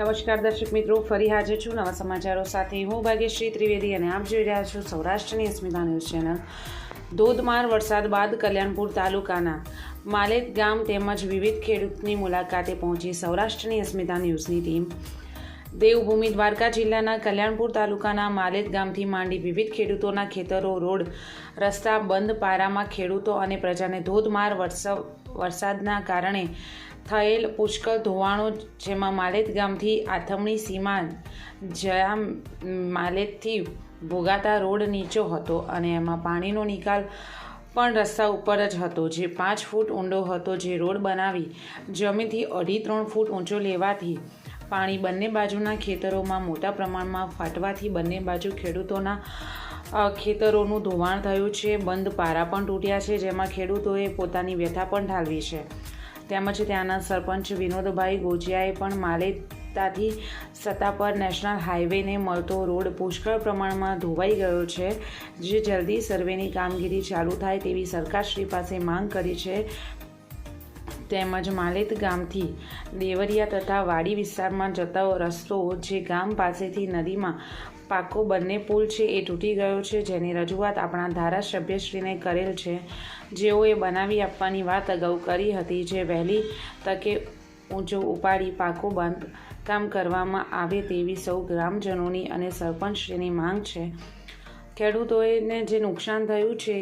નમસ્કાર દર્શક મિત્રો, ફરી હાજર છું નવા સમાચારો સાથે. હું ભાગ્યશ્રી ત્રિવેદી અને આપ જોઈ રહ્યા છો સૌરાષ્ટ્રની અસ્મિતા ન્યૂઝ ચેનલ. ધોધમાર વરસાદ બાદ કલ્યાણપુર તાલુકાના માલેત ગામ તેમજ વિવિધ ખેડૂતની મુલાકાતે પહોંચી સૌરાષ્ટ્રની અસ્મિતા ન્યૂઝની ટીમ. દેવભૂમિ દ્વારકા જિલ્લાના કલ્યાણપુર તાલુકાના માલેત ગામથી માંડી વિવિધ ખેડૂતોના ખેતરો, રોડ, રસ્તા બંધ પારામાં ખેડૂતો અને પ્રજાને ધોધમાર વરસ વરસાદના કારણે થયેલ પુષ્કળ ધોવાણો જેમાં માલેત ગામથી આથમણી સીમા જયા માલેતથી ભોગાતા રોડ નીચો હતો અને એમાં પાણીનો નિકાલ પણ રસ્તા ઉપર જ હતો. જે પાંચ ફૂટ ઊંડો હતો જે રોડ બનાવી જમીનથી અઢી ત્રણ ફૂટ ઊંચો લેવાથી પાણી બંને બાજુના ખેતરોમાં મોટા પ્રમાણમાં ફાટવાથી બંને બાજુ ખેડૂતોના ખેતરોનું ધોવાણ થયું છે. બંધ પારા પણ તૂટ્યા છે, જેમાં ખેડૂતોએ પોતાની વ્યથા પણ ઠાલવી છે. તેમજ ત્યાંના સરપંચ વિનોદભાઈ ગોજિયાએ પણ માલેતાથી સત્તા પર નેશનલ હાઈવેને મળતો રોડ પુષ્કળ પ્રમાણમાં ધોવાઈ ગયો છે. જે જલ્દી સર્વેની કામગીરી ચાલુ થાય તેવી સરકારશ્રી પાસે માંગ કરી છે. તેમજ માલેત ગામથી દેવરિયા તથા વાડી વિસ્તારમાં જતો રસ્તો જે ગામ પાસેથી નદીમાં પાકો બંને પુલ છે એ તૂટી ગયો છે, જેની રજૂઆત આપણા ધારાસભ્યશ્રીને કરેલ છે. જેઓએ બનાવી આપવાની વાત અગાઉ કરી હતી જે વહેલી તકે ઊંચો ઉપાડી પાકો બાંધકામ કરવામાં આવે તેવી સૌ ગ્રામજનોની અને સરપંચશ્રીની માંગ છે. ખેડૂતોને જે નુકસાન થયું છે,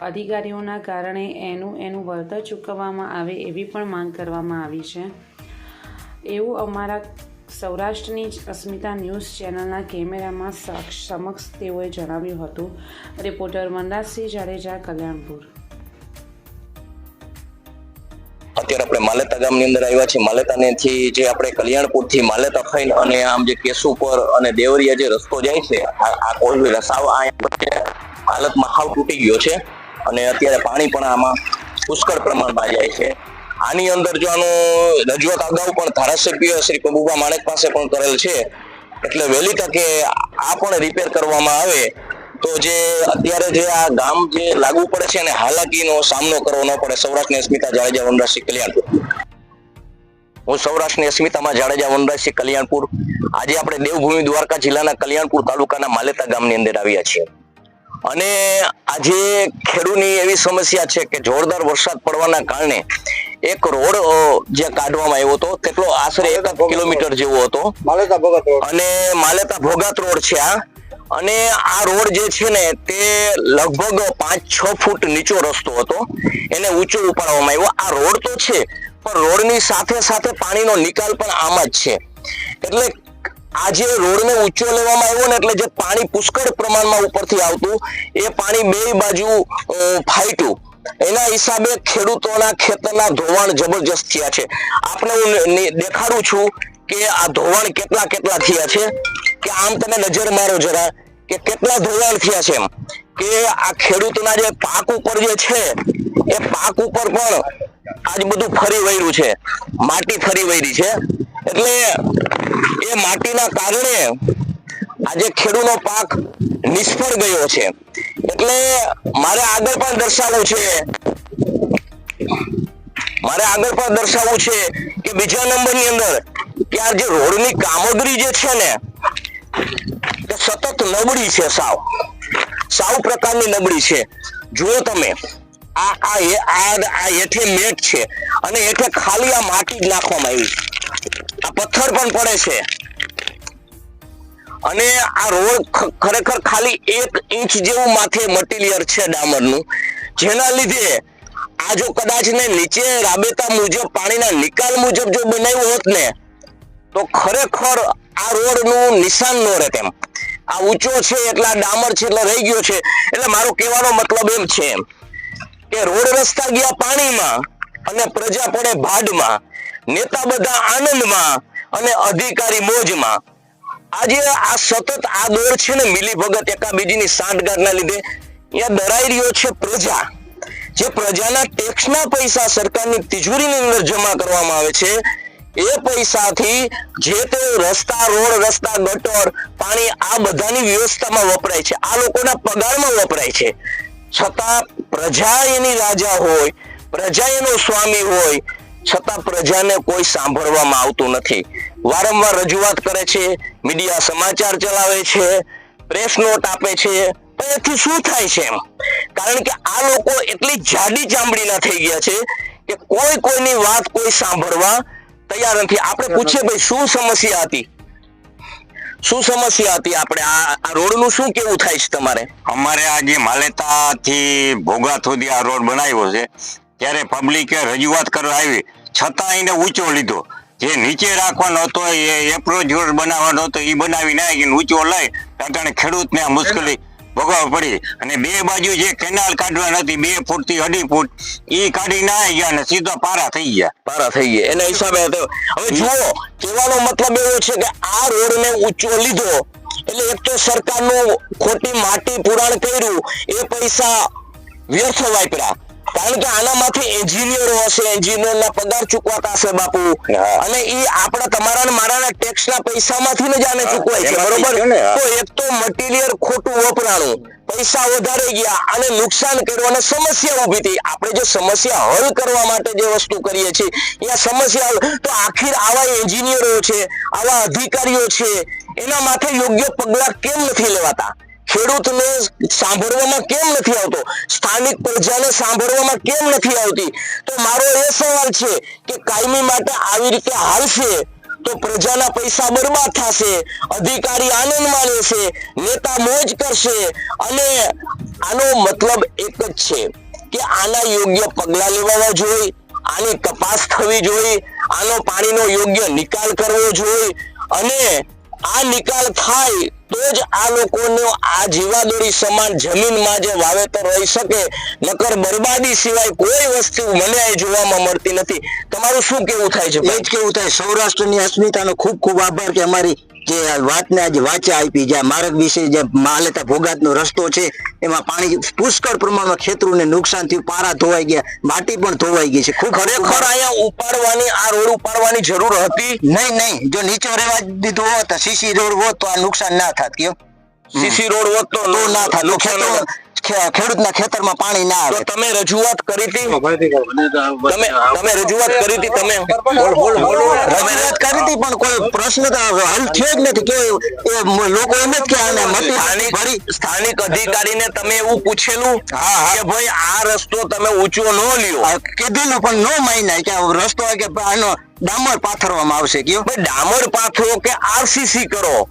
અધિકારીઓના કારણે એનું એનું વળતર ચૂકવવામાં આવે એવી પણ માંગ કરવામાં આવી છે. એવું અમારા સૌરાષ્ટ્રની અસ્મિતા ન્યૂઝ ચેનલના કેમેરામાં સમક્ષ તેઓએ જણાવ્યું હતું. રિપોર્ટર મનરાજસિંહ જાડેજા, કલ્યાણપુર. અત્યારે આપણે માલેતા ગામની અંદર આવ્યા છીએ. માલેતાનેથી જે આપણે કલ્યાણપુરથી માલેતા થઈને અને આમ જે કેશુપર અને દેવરિયા જે રસ્તો જાય છે, આ કોઈ રસાવ વચ્ચે હાલતમાં હાવ તૂટી ગયો છે. અને અત્યારે પાણી પણ આમાં પુષ્કળ પ્રમાણમાં જાય છે. આની અંદર જો આનું રજૂઆત અગાઉ પણ ધારાસભ્ય શ્રી પબુભા માણેક પાસે પણ કરેલ છે. એટલે વહેલી તકે આ પણ રિપેર કરવામાં આવે. તો જે અત્યારે જે આ ગામ જે લાગુ પડે છે અને હાલાકીનો સામનો કરવો ન પડે, સૌરાષ્ટ્રની અસ્મિતા જાડેજા, વનરાજસિંહ કલ્યાણપુર. હું સૌરાષ્ટ્રની અસ્મિતામાં જાડેજા, વનરાજસિંહ કલ્યાણપુર, આજે આપણે દેવભૂમિ દ્વારકા જિલ્લાના કલ્યાણપુર તાલુકાના માલેતા ગામની અંદર આવ્યા છીએ. અને આજે ખેડૂની એવી સમસ્યા છે કે જોરદાર વરસાદ પડવાના કારણે એક રોડ જે કાઢવામાં આવ્યો હતો. તેટલો આશરે એક કિલોમીટર જેવો હતો. માલેતા ભોગાત રોડ. અને માલેતા ભોગાત રોડ છે આ. અને આ રોડ જે છે ને તે લગભગ પાંચ છ ફૂટ નીચો રસ્તો હતો. એને ઊંચો ઉપાડવામાં આવ્યો. આ રોડ તો છે પણ રોડની સાથે સાથે પાણીનો નિકાલ પણ આમાં જ છે. એટલે આ જે રોડને ઊંચો લેવામાં આવ્યો ને એટલે જે પાણી પુષ્કળ પ્રમાણમાં ઉપરથી આવતું એ પાણી બે બાજુ ફાટ્યું. એના હિસાબે ખેડૂતોના ખેતરના ધોવાણ જબરજસ્ત થયા છે. આપણે હું દેખાડું છું કે આ ધોવાણ કેટલા કેટલા થયા છે? કે આમ તમે નજર મારો જરા, કે કેટલા ધોવાણ થયા છે કે આ ખેડૂતના જે પાક ઉપર જે છે, એ પાક ઉપર પણ આજ બધું ફરી વળ્યું છે. માટી ફરી વળી છે. એટલે એ માટીના કારણે આજે ખેડૂતનો પાક નિષ્ફળ ગયો છે. એટલે મારે આગળ પણ દર્શાવવું છે. મારે આગળ પણ દર્શાવવું છે કે બીજા નંબરની અંદર આ જે રોડની કામગીરી જે છે ને તે સતત નબળી છે સાવ. સાવ પ્રકારની નબળી છે. જુઓ તમે, આ આ આ હેઠે મેટ છે અને હેઠે ખાલી આ માટી જ નાખવામાં આવી. આ પથ્થર પણ પડે છે. અને આ રોડ ખરેખર ખાલી એક ઇંચ જેવું માથે મટીરિયલ છે ડામરનું. જેના લીધે આ જો કદાચ ને નીચે રાબેતા મુજબ, પાણીના નિકાલ મુજબ જો બનાવ્યું હોત ને, તો ખરેખર આ રોડનું નિશાન ન રહે તેમ. આ ઊંચો છે એટલા ડામર છે એટલે રહી ગયો છે. એટલે મારો કહેવાનો મતલબ એમ છે કે રોડ રસ્તા ગયા પાણીમાં અને પ્રજા પડે ભાડમાં, નેતા બધા આનંદમાં અને અધિકારી મોજમાં. આજે આ સતત આ દોર છે ને મિલી ભગત એકાબીજીની સાંઠગાંઠના લીધે અહીંયા દરાઈ રહ્યો છે પ્રજા. જે પ્રજાના ટેક્સના પૈસા સરકારની તિજોરીની અંદર જમા કરવામાં આવે છે, એ પૈસાથી જે તે રસ્તા, રોડ, રસ્તા, ગટર, પાણી, આ બધાની વ્યવસ્થામાં વપરાય છે. આ લોકોના પગારમાં વપરાય છે. છતાં પ્રજા એની રાજા હોય, પ્રજા એનો સ્વામી હોય, છતાં પ્રજાને કોઈ સાંભળવામાં આવતું નથી. વારંવાર રજૂઆત કરે છે મીડિયા સમાચાર ચલાવે છે પ્રેસ નોટ આપે છે. પણ એથી શું થાય છે એમ? કારણ કે આ લોકો એટલી જાડી ચામડીના થઈ ગયા છે કે કોઈ કોઈની વાત કોઈ સાંભળવા તૈયાર નથી. આપણે પૂછીએ ભાઈ શું સમસ્યા હતી? શું સમસ્યા હતી આપણે? આ રોડનું શું કેવું થાય છે તમારે? અમારે આ જે માલેતા થી ભોગા સુધી આ રોડ બનાવ્યો છે. ત્યારે પબ્લિકે રજૂઆત કરવા આવી. છતાં એને ઊંચો લીધો. જે નીચે રાખવાનો હતો એ એપ્રોચ રોડ બનાવવાનો હતો એ બનાવી નાખીને ઊંચો લઈ અટાણે ખેડૂતને આ મુશ્કેલી ભોગવવા પડી. અને બે બાજુ જે કેનાલ કાઢવાની બે ફૂટથી અઢી ફૂટ એ કાઢી ના ગયા અને સીધા પારા થઈ ગયા. પારા થઈ ગયા. એના હિસાબે હવે જુઓ, કહેવાનો મતલબ એવો છે કે આ રોડ ને ઊંચો લીધો, એટલે એક તો સરકારનું ખોટી માટી પુરાણ કર્યું, એ પૈસા વ્યર્થ વાપર્યા. કારણ કે આનામાંથી એન્જિનિયરો હશે એન્જિનિયરના પગાર ચૂકવાતા હશે બાપુ. અને એ આપણા તમારા ને મારાના ટેક્સના પૈસામાંથી જ આને ચૂકવાય છે બરોબર. તો એક તો મટીરિયલ ખોટું વપરાણું. પૈસા વધારે ગયા અને નુકસાન કરવાની સમસ્યા ઊભી થઈ. આપણે જે સમસ્યા હલ કરવા માટે જે વસ્તુ કરીએ છીએ એ સમસ્યા તો આખીર આવા એન્જિનિયરો છે આવા અધિકારીઓ છે એના માથે યોગ્ય પગલાં કેમ નથી લેવાતા? ખેડૂતને સાંભળવામાં કેમ નથી આવતો? સ્થાનિક પ્રજાને સાંભળવામાં કેમ નથી આવતી? તો મારો એ સવાલ છે કે કાયમી માટે આવી રીતે હાલશે તો પ્રજાના પૈસા બરબાદ થશે, અધિકારી આનંદ લેશે નેતા મોજ કરશે અને આનો મતલબ એક જ છે કે આના યોગ્ય પગલા લેવા જોઈએ આની કપાસ થવી જોઈએ આનો પાણીનો યોગ્ય નિકાલ કરવો જોઈએ અને આ નિકાલ થાય તો જ આ લોકોનો આ જીવાદોરી સમાન જમીનમાં જે વાવેતર રહી શકે નકર બરબાદી સિવાય કોઈ વસ્તુ મને અહીં જોવામાં મળતી નથી. તમારું શું કેવું થાય છે એ જ કેવું થાય. સૌરાષ્ટ્રની અસ્મિતાનો ખૂબ ખૂબ આભાર કે અમારી જે વાતને આજે વાચા આપી જે માર્ગ વિશે જે માલેતા ભોગાતનો રસ્તો છે એમાં પાણી પુષ્કળ પ્રમાણમાં ખેતરોને નુકસાન થયું પારા ધોવાઈ ગયા માટી પણ ધોવાઈ ગઈ છે. ખૂબ ખરેખર અહીંયા ઉપાડવાની આ રોડ ઉપાડવાની જરૂર હતી? નહીં નહીં. જો નીચો રહેવા દીધો હોત સીસી રોડ હોત તો આ નુકસાન ના થાત કયો. સીસી રોડ હોત તો ના થાત. નુકસાન ખેડૂતના ખેતરમાં પાણી ના આવે. તમે રજૂઆત કરી હતી? તમે તમે રજૂઆત કરી હતી તમે? રજૂઆત કરી હતી પણ કોઈ પ્રશ્ન તો હલ થયો જ નથી કે લોકો એમ જ કે આને મતી સ્થાનિક ભરી. સ્થાનિક અધિકારીને તમે એવું પૂછેલું. કે ભાઈ આ રસ્તો તમે ઊંચો ન લ્યો. કીધેલું પણ નો માન્યા કે રસ્તો કે આનો ડામર પાથરવામાં આવશે કયો. ભાઈ ડામર પાથરો કે આરસીસી કરો.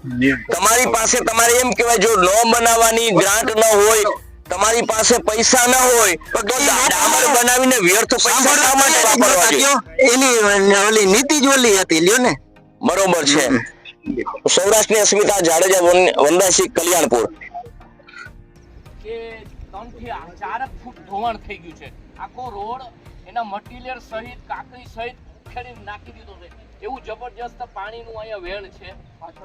તમારી પાસે તમારે એમ કહેવાય જો ન બનાવવાની ગ્રાન્ટ ન હોય તમારી પાસે પૈસા ના હોય તો ડામર બનાવીને વ્યર્થ પૈસા એની ઓલી નીતિ જ ઓલી હતી લ્યો ને. બરોબર છે. સૌરાષ્ટ્રની અસ્મિતા જાડેજા વંદાસી કલ્યાણપુર. કે ત્રણથી આ ચાર ફૂટ ધોવાણ થઈ ગયું છે. આખો રોડ એના મટીરિયલ સહિત કાકરી સહિત ઉખેડીને નાખી દીધો છે. એવું જબરજસ્ત પાણીનું અહીંયા વેણ છે.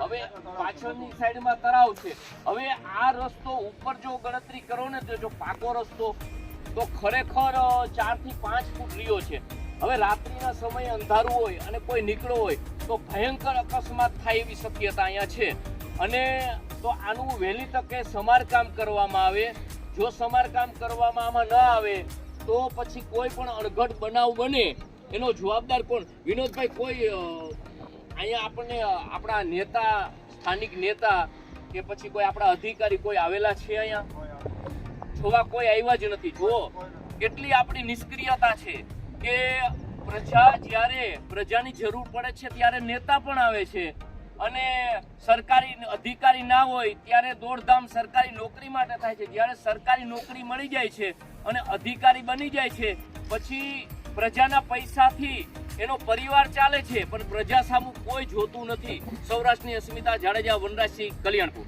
હવે પાછળની સાઈડમાં તળાવ છે. હવે આ રસ્તો ઉપર જો ગણતરી કરો ને તો જો પાકો રસ્તો તો ખરેખર ચારથી પાંચ ફૂટ રહ્યો છે. હવે રાત્રિના સમયે અંધારું હોય અને કોઈ નીકળો હોય તો ભયંકર અકસ્માત થાય એવી શક્યતા અહીંયા છે. અને તો આનું વહેલી તકે સમારકામ કરવામાં આવે. જો સમારકામ કરવામાં આમાં ન આવે તો પછી કોઈ પણ અણઘડ બનાવ બને. એનો જવાબદાર કોણ? વિનોદભાઈ, કોઈ અહીંયા આપણને આપણા નેતા, સ્થાનિક નેતા કે પછી કોઈ આપણા અધિકારી કોઈ આવેલા છે અહીંયા? જોવા કોઈ આવ્યા જ નથી. જુઓ, કેટલી આપણી નિષ્ક્રિયતા છે કે પ્રજા જ્યારે પ્રજાની જરૂર પડે છે ત્યારે નેતા પણ આવે છે. અને સરકારી અધિકારી ના હોય ત્યારે દોડધામ સરકારી નોકરી માટે થાય છે. જ્યારે સરકારી નોકરી મળી જાય છે અને અધિકારી બની જાય છે, પછી પ્રજાના પૈસાથી એનો પરિવાર ચાલે છે, પણ પ્રજા સામું કોઈ જોતું નથી. સૌરાષ્ટ્રની અસ્મિતા જાડેજા, વનરાજસિંહ, કલ્યાણપુર.